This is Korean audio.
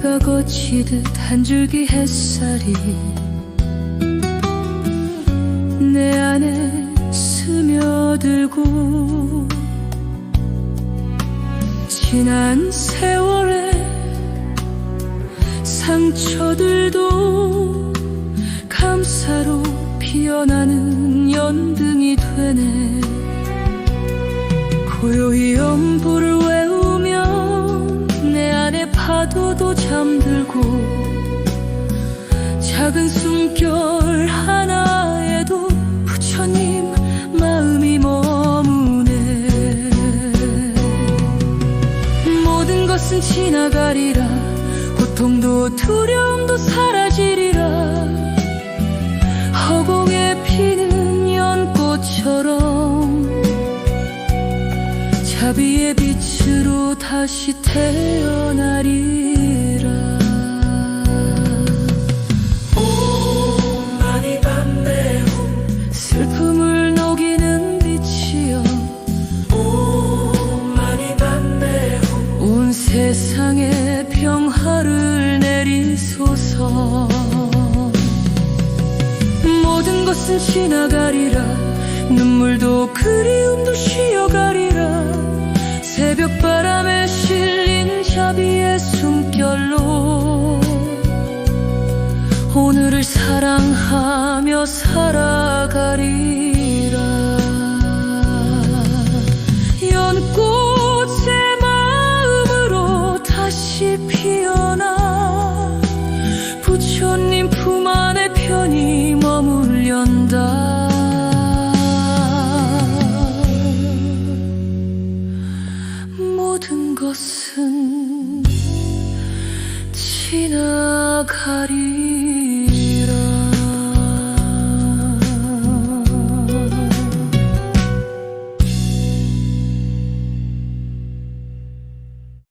그려지듯 한 줄기 햇살이 내 안에 스며들고 지난 세월의 상처들도 감사로 피어나는 연 작은 숨결 하나에도 부처님 마음이 머무네. 모든 것은 지나가리라. 고통도 두려움도 사라지리라. 허공에 피는 연꽃처럼 자비의 빛으로 다시 태어나리 세상에 평화를 내리소서. 모든 것은 지나가리라. 눈물도 그리움도 쉬어가리라. 새벽 바람에 실린 자비의 숨결로 오늘을 사랑하며 살아가리라 피어나 부처님 품 안에 편히 머물련다. 모든 것은 지나가리